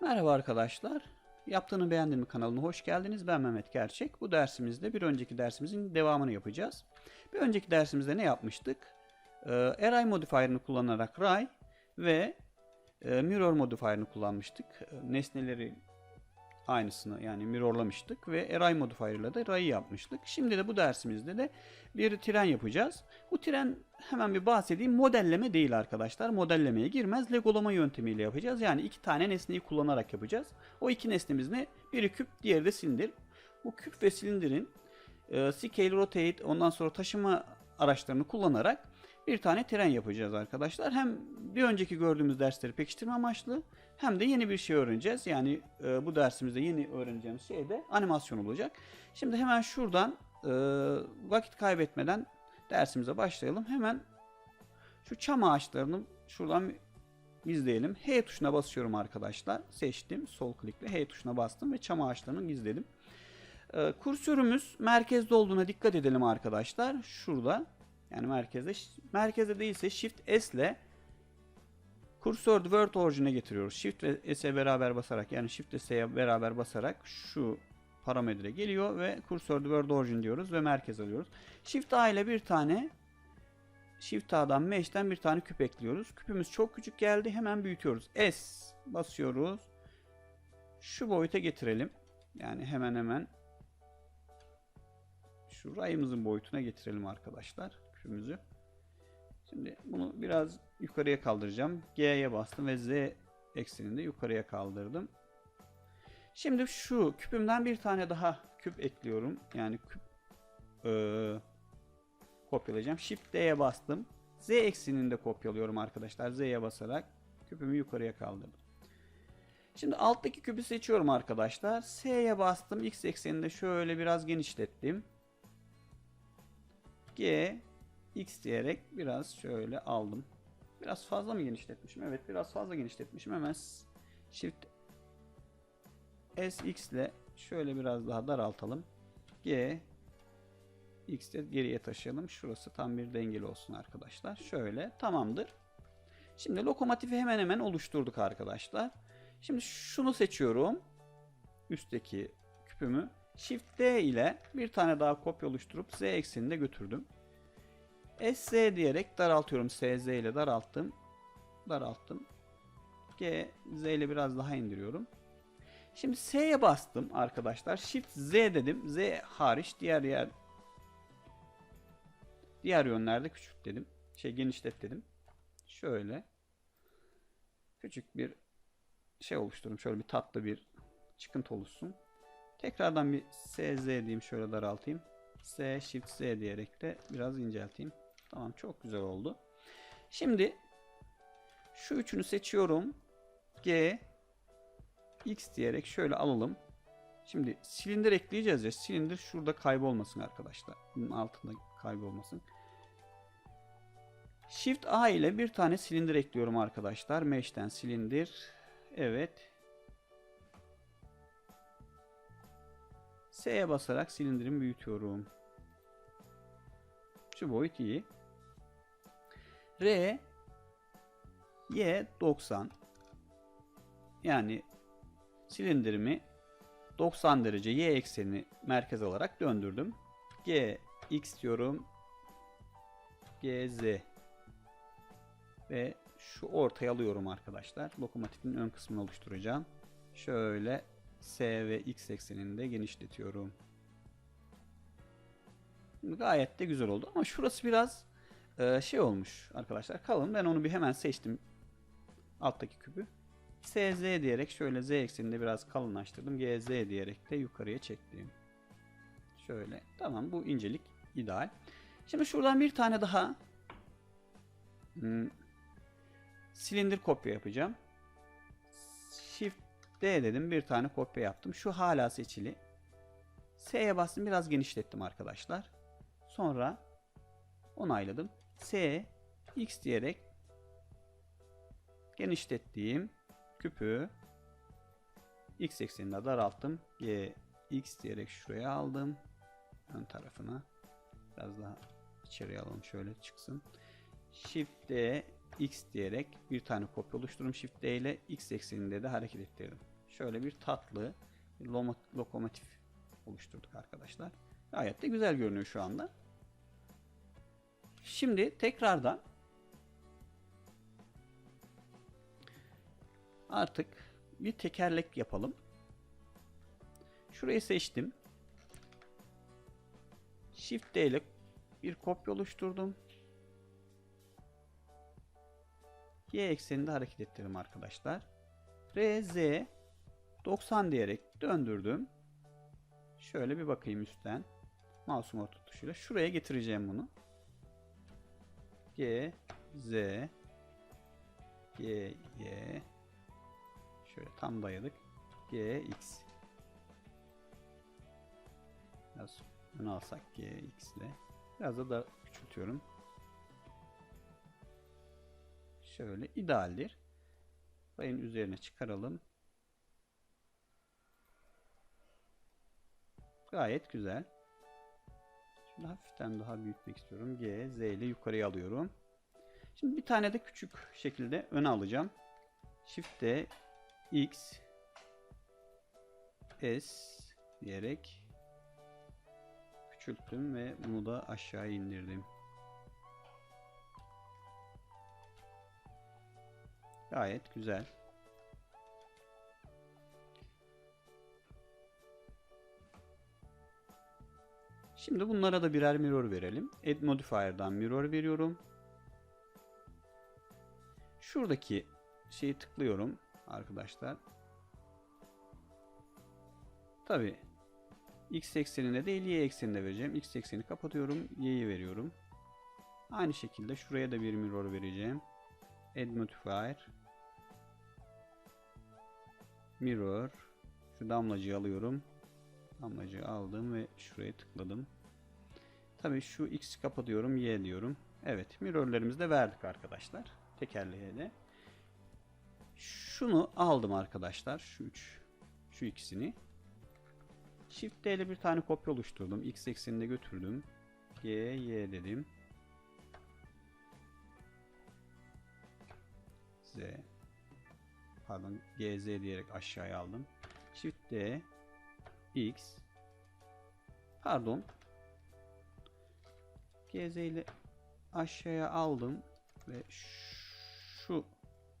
Merhaba arkadaşlar. Yaptığını beğendin mi kanalına hoş geldiniz. Ben Mehmet Gerçek. Bu dersimizde bir önceki dersimizin devamını yapacağız. Bir önceki dersimizde ne yapmıştık? Ee, Array modifier'ını kullanarak Ray ve e, Mirror modifier'ını kullanmıştık. Nesneleri aynısını yani mirrorlamıştık ve Array modifier ile de Ray'ı yapmıştık. Şimdi de bu dersimizde de bir tren yapacağız. Bu tren hemen bir bahsedeyim. Modelleme değil arkadaşlar. Modellemeye girmez. Legolama yöntemiyle yapacağız. Yani iki tane nesneyi kullanarak yapacağız. O iki nesnemiz ne? Biri küp, diğeri de silindir. Bu küp ve silindirin e, scale, rotate, ondan sonra taşıma araçlarını kullanarak bir tane tren yapacağız arkadaşlar. Hem bir önceki gördüğümüz dersleri pekiştirme amaçlı hem de yeni bir şey öğreneceğiz. Yani e, bu dersimizde yeni öğreneceğimiz şey de animasyon olacak. Şimdi hemen şuradan e, vakit kaybetmeden dersimize başlayalım. Hemen şu çam ağaçlarını şuradan gizleyelim. H tuşuna basıyorum arkadaşlar. Seçtim. Sol klikle H tuşuna bastım ve çam ağaçlarını gizledim. E, kursörümüz merkezde olduğuna dikkat edelim arkadaşlar. Şurada. Yani merkezde. Merkezde değilse Shift S ile kursör Word orijine getiriyoruz. Shift ve S'e beraber basarak yani Shift S'ye beraber basarak şu parametre geliyor ve kursör Word origin diyoruz ve merkez alıyoruz. Shift A ile bir tane Shift A'dan Mesh'ten bir tane küp ekliyoruz. Küpümüz çok küçük geldi. Hemen büyütüyoruz. S basıyoruz. Şu boyuta getirelim. Yani hemen hemen şu rayımızın boyutuna getirelim arkadaşlar küpümüzü. Şimdi bunu biraz yukarıya kaldıracağım. G'ye bastım ve Z eksenini de yukarıya kaldırdım. Şimdi şu küpümden bir tane daha küp ekliyorum. Yani küp e, kopyalayacağım. Shift D'ye bastım. Z eksenini de kopyalıyorum arkadaşlar. Z'ye basarak küpümü yukarıya kaldırdım. Şimdi alttaki küpü seçiyorum arkadaşlar. S'ye bastım. X ekseninde şöyle biraz genişlettim. G X diyerek biraz şöyle aldım. Biraz fazla mı genişletmişim? Evet biraz fazla genişletmişim. Hemen Shift SX ile şöyle biraz daha daraltalım. G X de geriye taşıyalım. Şurası tam bir dengeli olsun arkadaşlar. Şöyle tamamdır. Şimdi lokomotifi hemen hemen oluşturduk arkadaşlar. Şimdi şunu seçiyorum. Üstteki küpümü. Shift D ile bir tane daha kopya oluşturup Z ekseninde götürdüm. SZ diyerek daraltıyorum. SZ ile daralttım. Daralttım. G, Z ile biraz daha indiriyorum. Şimdi S'ye bastım arkadaşlar. Shift Z dedim. Z hariç diğer yer diğer yönlerde küçült dedim. Şey genişlet dedim. Şöyle küçük bir şey oluştururum. Şöyle bir tatlı bir çıkıntı oluşsun. Tekrardan bir SZ diyeyim. Şöyle daraltayım. S Shift Z diyerek de biraz incelteyim. Tamam çok güzel oldu. Şimdi şu üçünü seçiyorum. G X diyerek şöyle alalım. Şimdi silindir ekleyeceğiz ya. Silindir şurada kaybolmasın arkadaşlar. Bunun altında kaybolmasın. Shift A ile bir tane silindir ekliyorum arkadaşlar. Mesh'ten silindir. Evet. S'ye basarak silindirimi büyütüyorum. Şu boyut iyi. R Y 90 yani silindirimi 90 derece y eksenini merkez alarak döndürdüm. G x diyorum. G z ve şu ortaya alıyorum arkadaşlar. Lokomotifin ön kısmını oluşturacağım. Şöyle S ve X eksenini de genişletiyorum. Gayet de güzel oldu ama şurası biraz e, şey olmuş arkadaşlar. Kalın. Ben onu bir hemen seçtim. Alttaki küpü. SZ diyerek şöyle Z ekseninde biraz kalınlaştırdım. GZ diyerek de yukarıya çektim. Şöyle. Tamam bu incelik ideal. Şimdi şuradan bir tane daha hmm, silindir kopya yapacağım. Shift D dedim. Bir tane kopya yaptım. Şu hala seçili. S'ye bastım. Biraz genişlettim arkadaşlar. Sonra onayladım. S X diyerek genişlettiğim küpü X ekseninde daralttım. G X diyerek şuraya aldım. Ön tarafına. Biraz daha içeriye alalım şöyle çıksın. Shift D X diyerek bir tane kopya oluştururum. Shift D ile X ekseninde de hareket ettirdim. Şöyle bir tatlı bir lokomotif oluşturduk arkadaşlar. Gayet de güzel görünüyor şu anda. Şimdi tekrardan artık bir tekerlek yapalım. Şurayı seçtim. Shift D ile bir kopya oluşturdum. Y ekseninde hareket ettirdim arkadaşlar. R, Z 90 diyerek döndürdüm. Şöyle bir bakayım üstten. Mouse'um orta tuşuyla. Şuraya getireceğim bunu. G, Z, G, Y. Şöyle tam dayadık. G, X. Biraz öne alsak G, X ile. Biraz da, da küçültüyorum. Şöyle idealdir. Rayın üzerine çıkaralım. Gayet güzel. Hafiften daha büyütmek istiyorum. G, Z ile yukarıya alıyorum. Şimdi bir tane de küçük şekilde öne alacağım. Shift D, X, S diyerek küçülttüm ve bunu da aşağı indirdim. Gayet güzel. Şimdi bunlara da birer mirror verelim. Add modifier'dan mirror veriyorum. Şuradaki şeyi tıklıyorum arkadaşlar. Tabi x eksenine değil y eksenine vereceğim. x ekseni kapatıyorum. y'yi veriyorum. Aynı şekilde şuraya da bir mirror vereceğim. Add modifier mirror şu damlacıyı alıyorum. Damlacıyı aldım ve şuraya tıkladım. Tabii şu x kapatıyorum, y diyorum. Evet, mirrorlerimizi de verdik arkadaşlar. Tekerleğe de. Şunu aldım arkadaşlar. Şu üç, şu ikisini. Shift D ile bir tane kopya oluşturdum. X ekseninde götürdüm. Y, Y dedim. Z. Pardon, G, Z diyerek aşağıya aldım. Shift D, X. Pardon. GZ ile aşağıya aldım ve şu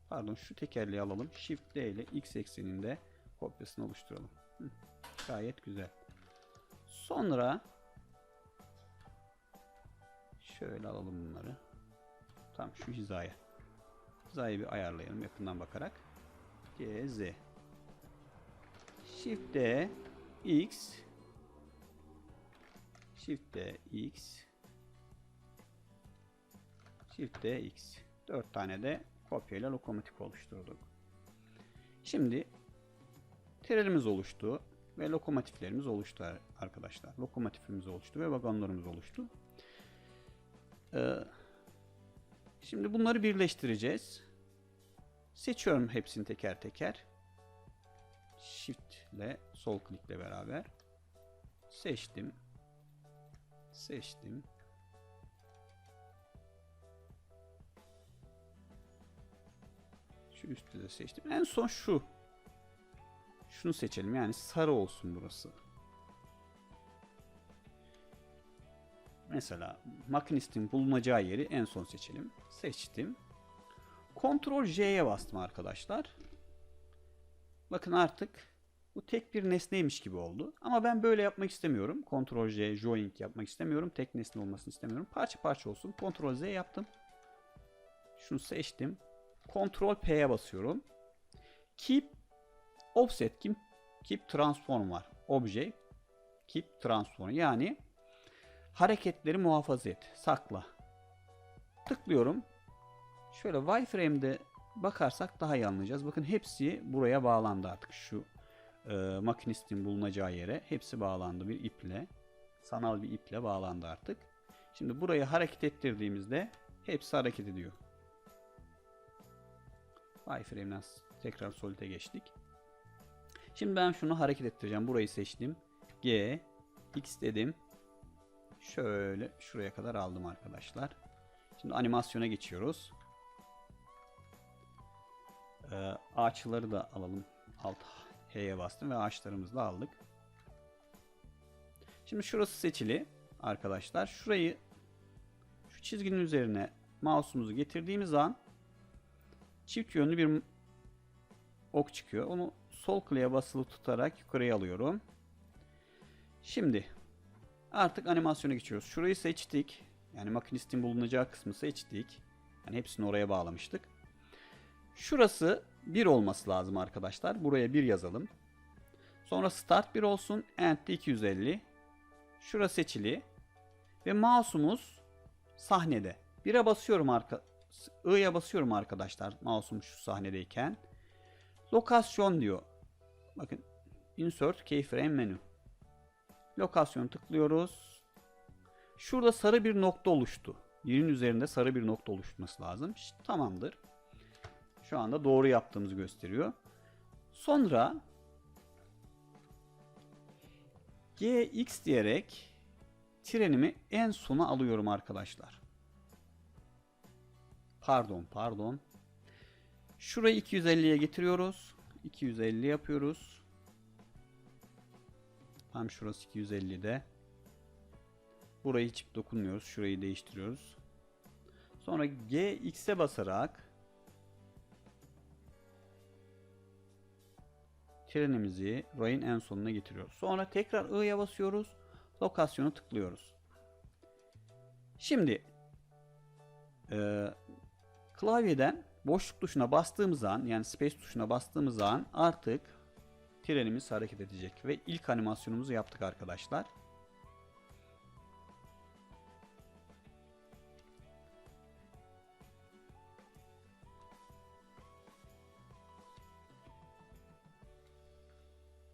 pardon şu tekerleği alalım. Shift D ile X ekseninde kopyasını oluşturalım. Hı, gayet güzel. Sonra şöyle alalım bunları. Tam şu hizaya. Hizayı bir ayarlayalım yakından bakarak. G, Z. Shift D, X. Shift X. Shift X. 4 tane de kopyayla lokomotif oluşturduk. Şimdi trenimiz oluştu ve lokomotiflerimiz oluştu arkadaşlar. Lokomotifimiz oluştu ve vagonlarımız oluştu. Ee, şimdi bunları birleştireceğiz. Seçiyorum hepsini teker teker. Shift ile sol klikle beraber seçtim. Seçtim. Şu üstü de seçtim. En son şu. Şunu seçelim. Yani sarı olsun burası. Mesela makinistin bulunacağı yeri en son seçelim. Seçtim. Ctrl J'ye bastım arkadaşlar. Bakın artık bu tek bir nesneymiş gibi oldu. Ama ben böyle yapmak istemiyorum. Ctrl J joining yapmak istemiyorum. Tek nesne olmasını istemiyorum. Parça parça olsun. Ctrl Z yaptım. Şunu seçtim. Ctrl P'ye basıyorum. Keep offset keep, keep transform var. Obje keep transform yani hareketleri muhafaza et. Sakla. Tıklıyorum. Şöyle wireframe'de bakarsak daha iyi anlayacağız. Bakın hepsi buraya bağlandı artık şu e, makinistin bulunacağı yere. Hepsi bağlandı bir iple. Sanal bir iple bağlandı artık. Şimdi burayı hareket ettirdiğimizde hepsi hareket ediyor. Wireframe'den tekrar Solid'e geçtik. Şimdi ben şunu hareket ettireceğim. Burayı seçtim. G, X dedim. Şöyle şuraya kadar aldım arkadaşlar. Şimdi animasyona geçiyoruz. Ee, ağaçları da alalım. Alt H'ye bastım ve ağaçlarımızı da aldık. Şimdi şurası seçili arkadaşlar. Şurayı şu çizginin üzerine mouse'umuzu getirdiğimiz an çift yönlü bir ok çıkıyor. Onu sol kliğe basılı tutarak yukarıya alıyorum. Şimdi artık animasyona geçiyoruz. Şurayı seçtik. Yani makinistin bulunacağı kısmı seçtik. Yani hepsini oraya bağlamıştık. Şurası 1 olması lazım arkadaşlar. Buraya 1 yazalım. Sonra start 1 olsun. End de 250. Şurası seçili. Ve mouse'umuz sahnede. 1'e basıyorum arka I'ya basıyorum arkadaşlar mouse'um şu sahnedeyken. Lokasyon diyor. Bakın insert keyframe menü. Lokasyon tıklıyoruz. Şurada sarı bir nokta oluştu. Yerin üzerinde sarı bir nokta oluşması lazım. Tamamdır. Şu anda doğru yaptığımızı gösteriyor. Sonra GX diyerek trenimi en sona alıyorum arkadaşlar. Pardon, pardon. Şurayı 250'ye getiriyoruz. 250 yapıyoruz. Tam şurası 250'de. Burayı hiç dokunmuyoruz. Şurayı değiştiriyoruz. Sonra GX'e basarak trenimizi rayın en sonuna getiriyoruz. Sonra tekrar I'ya basıyoruz. Lokasyonu tıklıyoruz. Şimdi e, klavyeden boşluk tuşuna bastığımız an yani space tuşuna bastığımız an artık trenimiz hareket edecek ve ilk animasyonumuzu yaptık arkadaşlar.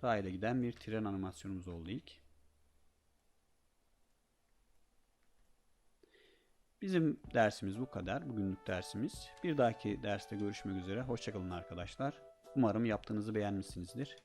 Rayla giden bir tren animasyonumuz oldu ilk. Bizim dersimiz bu kadar. Bugünlük dersimiz. Bir dahaki derste görüşmek üzere. Hoşçakalın arkadaşlar. Umarım yaptığınızı beğenmişsinizdir.